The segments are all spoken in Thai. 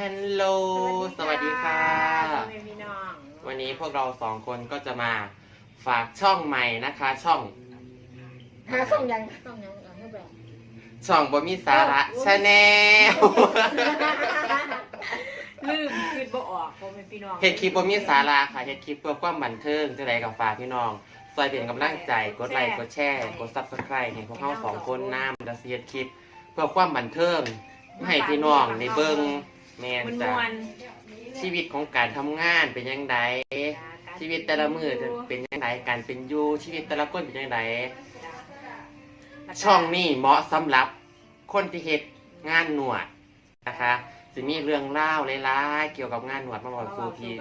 ฮลโหล สวัสดีค่ะ พ่อแม่พี่น้องวันนี้พวกเราสองคนก็จะมาฝากช่องใหม่นะคะ ช่อง หาส่งยังส่งยังเอาให้แบบช่องบ่มีสาระชาแนลลืมคิดบ่ออกพ่อแม่พี่น้องเฮ็ดคลิปบ่มีสาระค่ะเฮ็ดคลิปเพื่อความบันเทิงจังไดกับฝากพี่น้องซอยเป็นกำลังใจ กดไลค์ กดแชร์ กด Subscribe ให้พวกเราสองคนนำแล้วสิเฮ็ดคลิป เพื่อความบันเทิงให้พี่น้องได้เบิ่ง แม่นมันจ้ะมวนชีวิตของการทำงานเป็นยังไงชีวิตแต่ละมือจะเป็นยังไงการเป็นอยู่ชีวิตแต่ละคนเป็นยังไงช่องนี้เหมาะสำหรับคนที่เฮ็ดงานหนวดนะคะสิมีเรื่องเล่าวหลายๆเกี่ยวกับงานหนวดมาบอกสู่พี่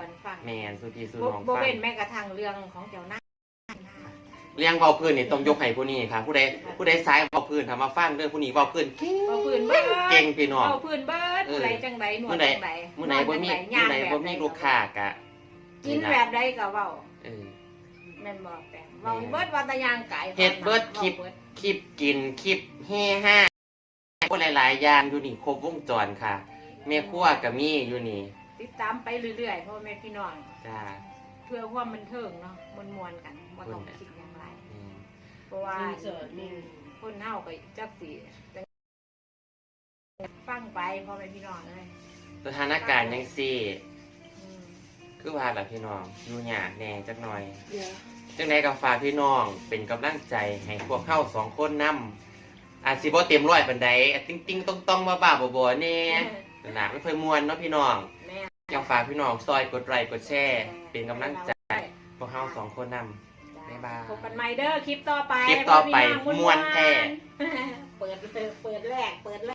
แมนสู่พี่สู่บ่น้องบ่ฟัง เว้นแม้กระทั่งเรื่องของเจ้าหน้าเลี้ยงเบาพื้นนี่ต้องยกให้ผู้นี้ค่ะ ผู้ใดผู้ใดซ้ายเบาพื้นทำมาฟังเรื่องผู้นี้เบาพื้นเก่งเอาพื้นเบิดเก่งพี่น้อง เอาพื้นเบิดเออ ผู้ใดจังใดหนวดมื้อใดจังใดมื้อไหนบ่มีนวดจังมื้อไหนย่งบ่มีลูกค้ากะกินแบบใดก็เว้าเออแม่นบ่แต่เว้าเบิดว่าแตะยางไก่เฮ็ดเบิดคลิปว้าเดคลิปกินคลิปเฮห้าก็หลายๆอย่างอยู่นี่ครบวงจรค่ะแม่ครัวกับมี่อยู่นี่ ติดตามไปเรื่อยๆพ่อแม่พี่น้องจ้าเพื่อความบันเทิงเนาะมวนๆกันบ่ต้องคิดอย่างไรอืมเพราะว่าคนเฮาก็จักสิ ฟังไปพ่อแม่พี่น้องเลยสถานการณ์ยังซี่ อืมคือว่าล่ะพี่น้องอยู่ยากแหน่จักหน่อยจังไดก็ฝากพี่น้องเป็นกำลังใจให้พวกเข้าสองคนนำอาจสิบ่เต็มร้อยปานใดติ๊งติ๊งต้องต้องๆบ้าๆบ่ๆแน่นั่นน่ะไม่ค่อยม่วนเนาะพี่น้องแม่อยากฝากพี่น้องซอยกดไลค์กดแชร์เป็นกำลังใจพวกเข้าสองคนนำบ๊ายบาย พบกันใหม่เด้อคลิปต่อไปคลิปต่อไปพ่แพี่น้งม่วนแท้เปิดเปิดเปิดแรกเปิดแรก